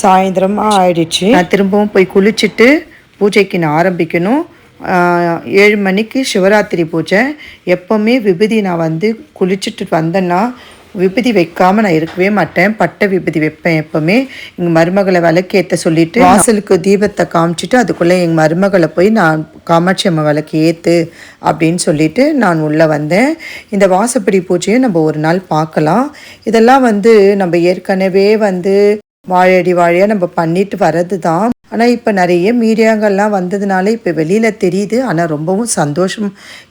சாயந்தரம் ஆயிடுச்சு. நான் திரும்பவும் போய் குளிச்சுட்டு பூஜைக்கு நான் ஆரம்பிக்கணும். ஏழு மணிக்கு சிவராத்திரி பூஜை. எப்போவுமே விபூதி நான் வந்து குளிச்சுட்டு வந்தேன்னா விபூதி வைக்காமல் நான் இருக்கவே மாட்டேன். பட்டை விபூதி வைப்பேன் எப்போவுமே. எங்கள் மருமகளை விளக்கேற்ற சொல்லிட்டு வாசலுக்கு தீபத்தை காமிச்சிட்டு அதுக்குள்ளே எங்கள் மருமகளை போய் நான் காமாட்சி அம்மா விளக்கு ஏற்று அப்படின்னு சொல்லிட்டு நான் உள்ளே வந்தேன். இந்த வாசப்படி பூஜையை நம்ம ஒரு நாள் பார்க்கலாம். இதெல்லாம் வந்து நம்ம ஏற்கனவே வந்து வாழையடி வாழையாக நம்ம பண்ணிட்டு வர்றது தான் ஆனால் இப்போ நிறைய மீடியாங்கள்லாம் வந்ததுனால இப்போ வெளியில் தெரியுது. ஆனால் ரொம்பவும் சந்தோஷம்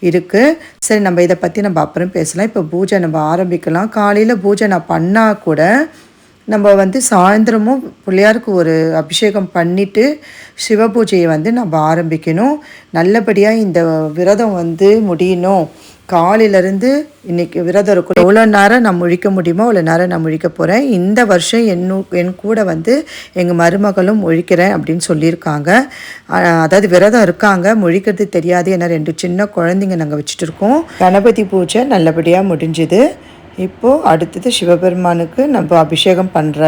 இருக்குது சரி நம்ம இதை பற்றி நம்ம அப்புறம் பேசலாம். இப்போ பூஜை நம்ம ஆரம்பிக்கலாம். காலையில் பூஜை நான் பண்ணால் கூட நம்ம வந்து சாயந்தரமும் பிள்ளையாருக்கு ஒரு அபிஷேகம் பண்ணிவிட்டு சிவ பூஜையை வந்து நம்ம ஆரம்பிக்கணும். நல்லபடியாக இந்த விரதம் வந்து முடியணும். காலையிலேருந்து இன்னைக்கு விரதம் இருக்கும் எவ்வளோ நேரம் நான் முழிக்க முடியுமோ அவ்வளோ நேரம் நான் முழிக்க போகிறேன் இந்த வருஷம் என்னு என் கூட வந்து எங்கள் மருமகளும் முழிக்கிறேன் அப்படின்னு சொல்லியிருக்காங்க. அதாவது விரதம் இருக்காங்க. முழிக்கிறது தெரியாது ஏன்னா ரெண்டு சின்ன குழந்தைங்க நாங்கள் வச்சுட்டு இருக்கோம் கணபதி பூஜை நல்லபடியாக முடிஞ்சுது. இப்போது அடுத்தது சிவபெருமானுக்கு நம்ம அபிஷேகம் பண்ணுற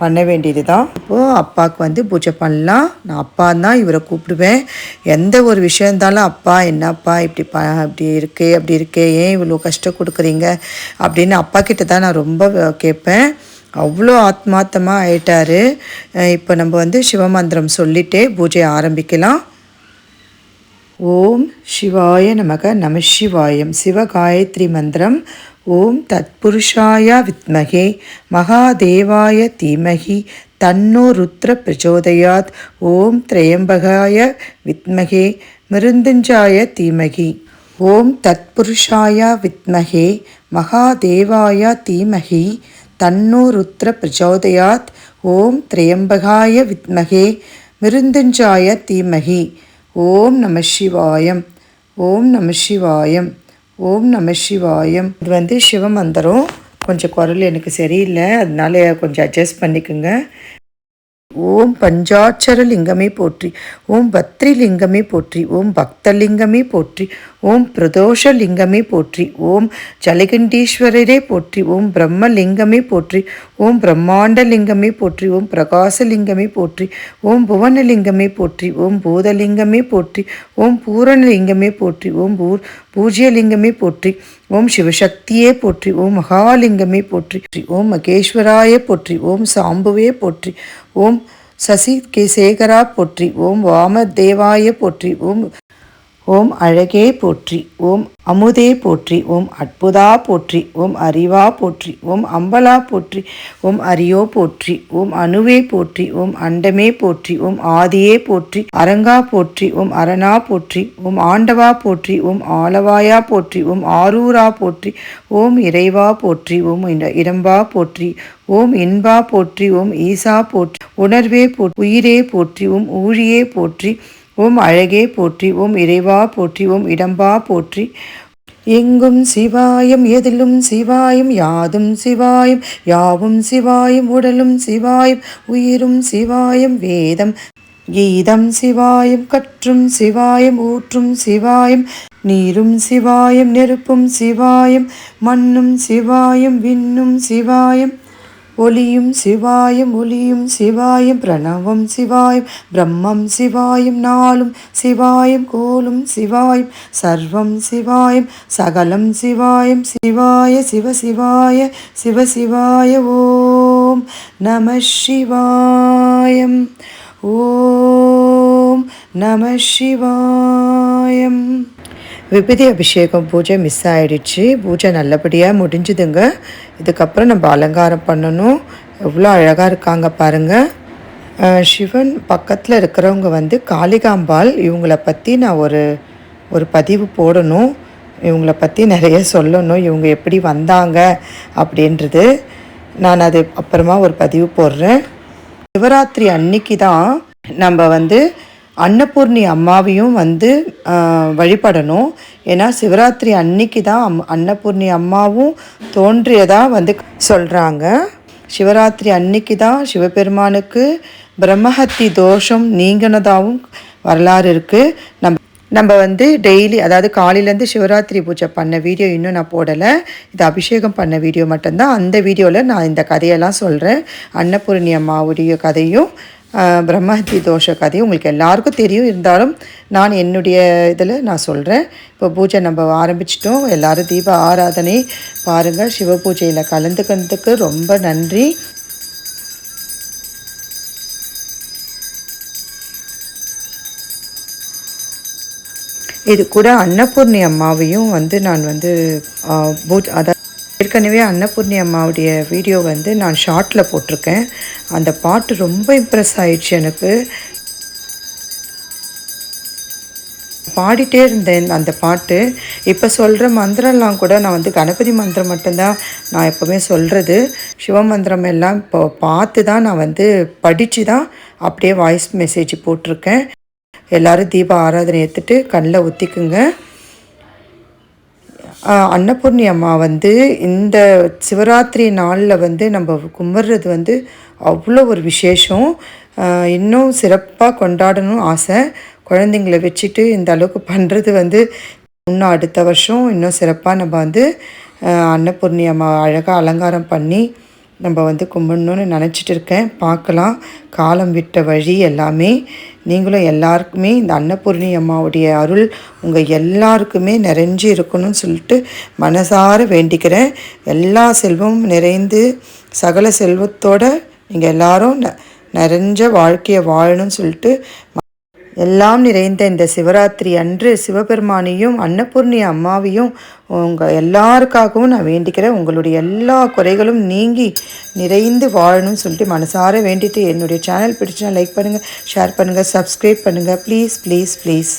பண்ண வேண்டியது தான் இப்போது அப்பாவுக்கு வந்து பூஜை பண்ணலாம். நான் அப்பா தான் இவரை கூப்பிடுவேன். எந்த ஒரு விஷயம் இருந்தாலும் அப்பா என்னப்பா இப்படி ப இப்படி இருக்கே அப்படி இருக்கே ஏன் இவ்வளோ கஷ்டம் கொடுக்குறீங்க அப்படின்னு அப்பா கிட்ட தான் நான் ரொம்ப கேட்பேன். அவ்வளோ ஆத்மார்த்தமாக ஆயிட்டாரு. இப்போ நம்ம வந்து சிவமந்திரம் சொல்லிட்டே பூஜையை ஆரம்பிக்கலாம். ஓம் சிவாய நமக நம சிவாயம். சிவகாயத்ரி மந்திரம். ஓம் தத்புருஷாய வித்மகே மகாதேவாய தீமகி தன்னோ ருத்ர பிரச்சோதயாத். ஓம் திரையம்பகாய வித்மகே மிருந்துஞ்சாய தீமகி. ஓம் தத்புருஷாய வித்மகே மகாதேவாய தீமகி தன்னோ ருத்ர பிரச்சோதயாத். ஓம் திரையம்பகாய வித்மகே மிருந்துஞ்சாய தீமகி. ஓம் நம சிவாயம். ஓம் நம சிவாயம். ஓம் நம சிவாயம். இது வந்து சிவமந்திரம். கொஞ்சம் குரல் எனக்கு சரியில்லை. அதனால கொஞ்சம் அட்ஜஸ்ட் பண்ணிக்கோங்க. ஓம் பஞ்சாட்சர லிங்கமே போற்றி. ஓம் பத்ரி லிங்கமே போற்றி. ஓம் பக்தலிங்கமே போற்றி. ஓம் பிரதோஷ லிங்கமே போற்றி ஓம் ஜலகண்டீஸ்வரரே போற்றி ஓம் பிரம்மலிங்கமே போற்றி ஓம் பிரம்மாண்ட லிங்கமே போற்றி ஓம் பிரகாசலிங்கமே போற்றி ஓம் புவனலிங்கமே போற்றி ஓம் பூதலிங்கமே போற்றி ஓம் பூரணலிங்கமே போற்றி ஓம் பூ பூஜ்யலிங்கமே போற்றி ஓம் சிவசக்தியே போற்றி ஓம் மகாலிங்கமே போற்றி ஓம் மகேஸ்வராய போற்றி ஓம் சாம்புவே போற்றி ஓம் சசி கே சேகரா போற்றி ஓம் வாமதேவாய போற்றி ஓம் ஓம் அழகே போற்றி ஓம் அமுதே போற்றி ஓம் அற்புதா போற்றி ஓம் அறிவா போற்றி ஓம் அம்பலா போற்றி ஓம் அரியோ போற்றி ஓம் அணுவே போற்றி ஓம் அண்டமே போற்றி ஓம் ஆதியே போற்றி அரங்கா போற்றி ஓம் அரணா போற்றி ஓம் ஆண்டவா போற்றி ஓம் ஆலவாயா போற்றி ஓம் ஆரூரா போற்றி ஓம் இறைவா போற்றி ஓம் இட- இடம்பா போற்றி ஓம் இன்பா போற்றி ஓம் ஈசா போற்றி உணர்வே போற்றி உயிரே போற்றி ஓம் ஊழியே போற்றி ஓம் அழகே போற்றி ஓம் இறைவா போற்றி ஓம் இடம்பா போற்றி. எங்கும் சிவாயம் எதிலும் சிவாயம் யாதும் சிவாயம் யாவும் சிவாயம் உடலும் சிவாயம் உயிரும் சிவாயம் வேதம். கீதம் சிவாயம் கற்றும் சிவாயம் ஊற்றும் சிவாயம் நீரும் சிவாயம் நெருப்பும் சிவாயம் மண்ணும் சிவாயம் விண்ணும் சிவாயம். ஒலியும் சிவாயம் ஒலியும் சிவாயம் பிரணவம் சிவாயம் பிரம்மம் சிவாயம் நாளும் சிவாயம் கோலும் சிவாயம் சர்வம் சிவாயம் சகலம் சிவாயம் சிவாய சிவ சிவாய சிவ சிவாய ஓம் நம சிவாயம் ஓம் நம சிவாயம். விபதி அபிஷேகம் பூஜை மிஸ் ஆகிடுச்சு பூஜை நல்லபடியாக முடிஞ்சுதுங்க. இதுக்கப்புறம் நம்ம அலங்காரம் பண்ணணும். எவ்வளோ அழகாக இருக்காங்க பாருங்கள் சிவன் பக்கத்தில் இருக்கிறவங்க வந்து காளிகாம்பாள் இவங்கள பற்றி நான் ஒரு ஒரு பதிவு போடணும். இவங்கள பற்றி நிறைய சொல்லணும். இவங்க எப்படி வந்தாங்க அப்படின்றது நான் அது அப்புறமா ஒரு பதிவு போடுறேன். சிவராத்திரி அன்னைக்கு தான் நம்ம வந்து அன்னபூர்ணி அம்மாவையும் வந்து வழிபடணும். ஏன்னா சிவராத்திரி அன்னைக்கு தான் அம் அன்னபூர்ணி அம்மாவும் தோன்றியதா வந்து சொல்கிறாங்க சிவராத்திரி அன்னைக்கு தான் சிவபெருமானுக்கு பிரம்மஹத்தி தோஷம் நீங்கினதாகவும் வரலாறு இருக்குது நம்ம நம்ம வந்து டெய்லி அதாவது காலையிலேருந்து சிவராத்திரி பூஜை பண்ண வீடியோ இன்னும் நான் போடலை. இது அபிஷேகம் பண்ண வீடியோ மட்டும்தான். அந்த வீடியோவில் நான் இந்த கதையெல்லாம் சொல்கிறேன் அன்னபூர்ணி அம்மாவுடைய கதையும் பிரம்மஹத்தி தோஷ கதையும் உங்களுக்கு எல்லாருக்கும் தெரியும். இருந்தாலும் நான் என்னுடைய இதில் நான் சொல்கிறேன். இப்போ பூஜை நம்ம ஆரம்பிச்சிட்டோம். எல்லாரும் தீப ஆராதனை பாருங்கள் சிவ பூஜையில் கலந்துக்கிறதுக்கு ரொம்ப நன்றி. இது கூட அன்னபூர்ணி அம்மாவையும் வந்து நான் வந்து பூஜ் அதாவது ஏற்கனவே அன்னபூர்ணி அம்மாவுடைய வீடியோ வந்து நான் ஷார்ட்டில் போட்டிருக்கேன். அந்த பாட்டு ரொம்ப இம்ப்ரெஸ் ஆயிடுச்சு எனக்கு. பாடிட்டே இருந்தேன் அந்த பாட்டு. இப்போ சொல்கிற மந்திரம்லாம் கூட நான் வந்து கணபதி மந்திரம் மட்டும்தான் நான் எப்போவுமே சொல்கிறது சிவ மந்திரம் எல்லாம் இப்போ பார்த்து தான் நான் வந்து படித்து தான் அப்படியே வாய்ஸ் மெசேஜ் போட்டிருக்கேன். எல்லாரும் தீப ஆராதனை எடுத்துகிட்டு கண்ணில் ஒத்திக்குங்க அன்னபூர்ணி அம்மா வந்து இந்த சிவராத்திரி நாளில் வந்து நம்ம கும்பிட்றது வந்து அவ்வளோ ஒரு விசேஷம். இன்னும் சிறப்பாக கொண்டாடணும் ஆசை. குழந்தைங்கள வச்சுட்டு இந்த அளவுக்கு பண்ணுறது வந்து இன்னும் அடுத்த வருஷம் இன்னும் சிறப்பாக நம்ம வந்து அன்னபூர்ணி அம்மா அழகாக அலங்காரம் பண்ணி நம்ம வந்து கும்பிடணும்னு நினச்சிட்டு இருக்கேன். பார்க்கலாம். காலம் விட்ட வழி எல்லாமே. நீங்களும் எல்லாருக்குமே இந்த அன்னபூர்ணி அம்மாவுடைய அருள் உங்கள் எல்லாருக்குமே நிறைஞ்சு இருக்கணும்னு சொல்லிட்டு மனசார வேண்டிக்கிறேன். எல்லா செல்வமும் நிறைந்து சகல செல்வத்தோட நீங்கள் எல்லாரும் ந- நிறைஞ்ச வாழ்க்கையை வாழணும்னு சொல்லிட்டு எல்லாம் நிறைந்த இந்த சிவராத்திரி அன்று சிவபெருமானையும் அன்னபூர்ணி அம்மாவையும் உங்கள் எல்லாருக்காகவும் நான் வேண்டிக்கிறேன். உங்களுடைய எல்லா குறைகளும் நீங்கி நிறைந்து வாழணும்னு சொல்லிட்டு மனசார வேண்டிட்டு என்னுடைய சேனல் பிடிச்சுன்னா லைக் பண்ணுங்கள் ஷேர் பண்ணுங்கள் சப்ஸ்கிரைப் பண்ணுங்கள் ப்ளீஸ் ப்ளீஸ் ப்ளீஸ்